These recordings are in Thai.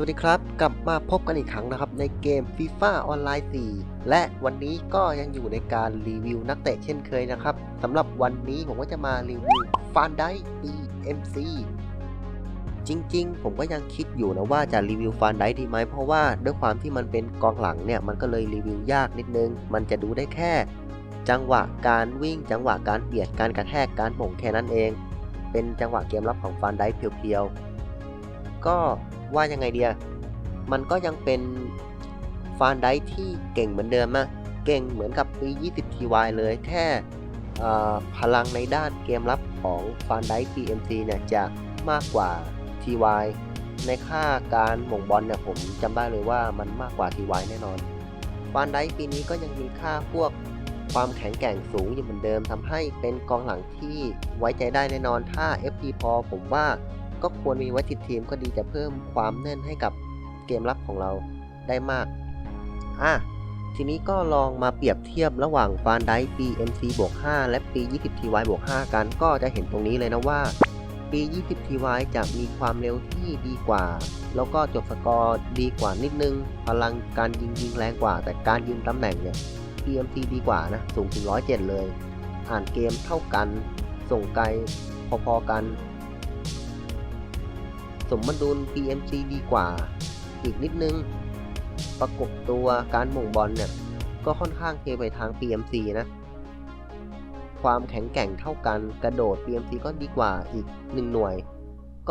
สวัสดีครับ กลับมาพบกันอีกครั้งนะครับ ในเกม FIFA ออนไลน์ 4 และวันนี้ก็ยังอยู่ในการรีวิวนักเตะเช่นเคยนะครับสำหรับวันนี้ผมก็จะมารีวิวฟานได BMC จริงๆ ผมก็ยังคิดอยู่นะว่าจะรีวิวฟานไดดีไหมเพราะว่าด้วยความที่มันเป็นกองหลังเนี่ยมันก็เลยรีวิวยากนิดนึง มันจะดูได้แค่ จังหวะการวิ่ง จังหวะการเบียดการกระแทกการหม่งแค่นั้นเอง เป็นจังหวะเกมรับของฟานไดเพียวๆก็ ว่ายังไงเดียมันก็ยังเป็นฟานไดที่เก่งเหมือนเดิมนะเก่งเหมือนกับปี 20 TY เลยแค่พลังในด้านเกมรับของฟานได PMC เนี่ยจะมากกว่า TY ในค่าการหม่งบอลเนี่ยผมจำได้เลยว่ามันมากกว่า TY แน่นอน ฟานไดปีนี้ก็ยังมีค่าพวกความแข็งแกร่งสูงอยู่เหมือนเดิมทำให้เป็นกองหลังที่ไว้ใจได้แน่นอนถ้า FP พอผมว่า ก็ควรมีไว้ติดทีมก็ดีจะเพิ่มความแน่นให้กับเกมรับของเราได้มาก อะ ทีนี้ก็ลองมาเปรียบเทียบระหว่างฟานไดปี MC บวก5และปี 20 TY บวก5กันก็จะเห็นตรงนี้เลยนะว่า ปี 20 TY จะมีความเร็วที่ดีกว่า แล้วก็จบสกอร์ดีกว่านิดนึง พลังการยิงยิงแรงกว่า แต่การยืนตำแหน่งเนี่ย PMC ดีกว่านะ สูงถึง107เลย อ่านเกมเท่ากัน ส่งไกลพอๆกัน สมดุล PMC ดีกว่า อีกนิดนึง ประกบตัวการหม่งบอลเนี่ย ก็ค่อนข้างเทไปทาง PMC นะ ความแข็งแกร่งเท่ากันกระโดด PMC ก็ดีกว่าอีก1หน่วย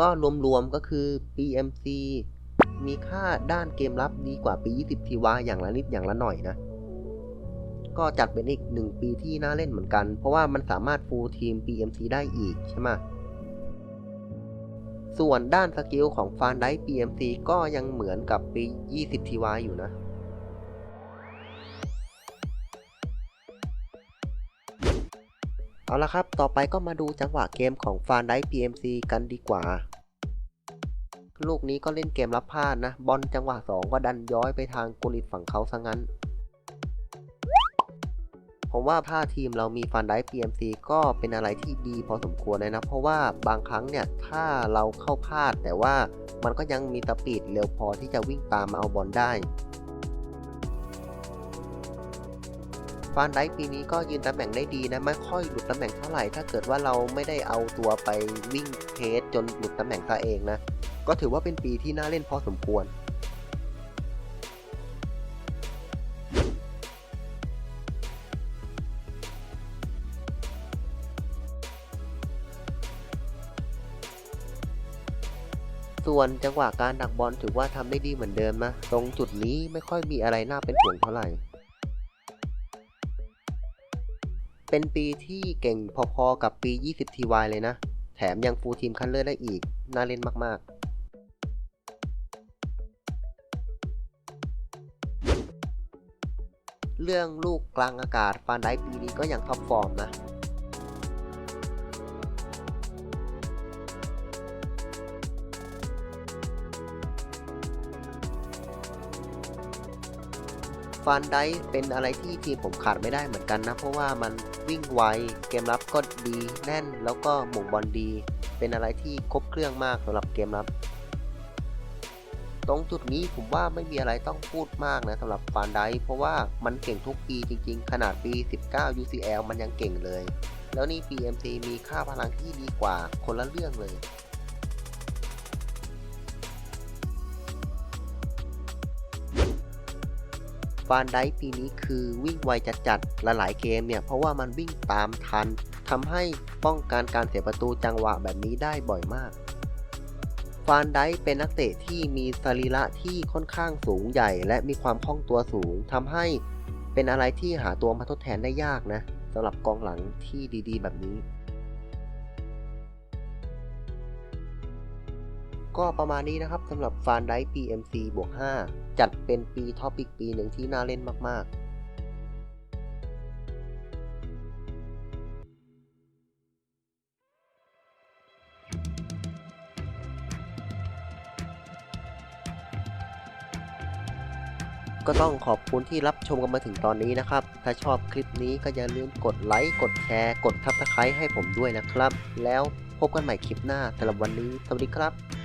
ก็รวมๆก็คือ PMC มีค่าด้านเกมรับดีกว่าปี 20 ทีวาอย่างละนิดอย่างละหน่อยนะ ก็จัดเป็นอีก1ปีที่น่าเล่นเหมือนกัน เพราะว่ามันสามารถฟูลทีม PMC ได้อีกใช่ไหม ส่วนด้านสกิลของฟานได PMC ก็ยังเหมือนกับปี 20 TY อยู่นะเอาละครับ ต่อไปก็มาดูจังหวะเกมของฟานได PMC กันดีกว่า ลูกนี้ก็เล่นเกมรับพลาดนะ บอลจังหวะ 2 ก็ดันย้อยไปทางกุลิตฝั่งเขาซะงั้น ผมว่าถ้าทีมเรามีฟันได้ PMC ก็เป็นอะไรที่ดีพอสมควรเลยนะ เพราะว่าบางครั้งเนี่ย ถ้าเราเข้าพลาดแต่ว่ามันก็ยังมีตะปีดเร็วพอที่จะวิ่งตามมาเอาบอลได้ฟานไดปีนี้ก็ยืนตำแหน่งได้ดีนะ ไม่ค่อยหลุดตำแหน่งเท่าไหร่ ถ้าเกิดว่าเราไม่ได้เอาตัวไปวิ่งเทสจนหลุดตำแหน่งซะเองนะ ก็ถือว่าเป็นปีที่น่าเล่นพอสมควร ส่วนจังหวะการดักบอลถือว่าทำได้ดีเหมือนเดิมนะ ตรงจุดนี้ไม่ค่อยมีอะไรน่าเป็นห่วงเท่าไหร่ เป็นปีที่เก่งพอๆกับปี 20 TY เลยนะ แถมยังฟูลทีมคันเลอร์ได้อีก น่าเล่นมากๆเรื่องลูกกลางอากาศฟานไดปีนี้ก็ยังท็อปฟอร์มนะ ฟันไดเป็นอะไรที่ทีมผมขาดไม่ได้เหมือนกันนะ เพราะว่ามันวิ่งไว เกมรับก็ดีแน่นแล้วก็หม่งบอลดี เป็นอะไรที่ครบเครื่องมากสำหรับเกมรับ ตรงจุดนี้ผมว่าไม่มีอะไรต้องพูดมากนะสำหรับฟานไดเพราะว่ามันเก่งทุกปีจริง ๆ ขนาดปี 19 UCL มันยังเก่งเลย แล้วนี่ PMC มีค่าพลังที่ดีกว่าคนละเรื่องเลย ฟานไดปีนี้คือวิ่งไวจัดๆ หลายๆเกมเนี่ย เพราะว่ามันวิ่งตามทันทำให้ป้องกันการเสียประตูจังหวะแบบนี้ได้บ่อยมาก ฟานไดเป็นนักเตะที่มีสรีระที่ค่อนข้างสูงใหญ่ และมีความคล่องตัวสูงทำให้เป็นอะไรที่หาตัวมาทดแทนได้ยากนะสำหรับกองหลังที่ดีๆ แบบนี้ ก็ประมาณนี้นะครับสำหรับฟานได PMC บวก 5 จัดเป็นปีท็อปอีกปีหนึ่งที่น่าเล่นมาก ๆก็ต้องขอบคุณที่รับชมกันมาถึงตอนนี้นะครับ ถ้าชอบคลิปนี้ก็อย่าลืมกดไลค์ กดแชร์ กดทับสไครต์ให้ผมด้วยนะครับ แล้วพบกันใหม่คลิปหน้าสำหรับวันนี้ สวัสดีครับ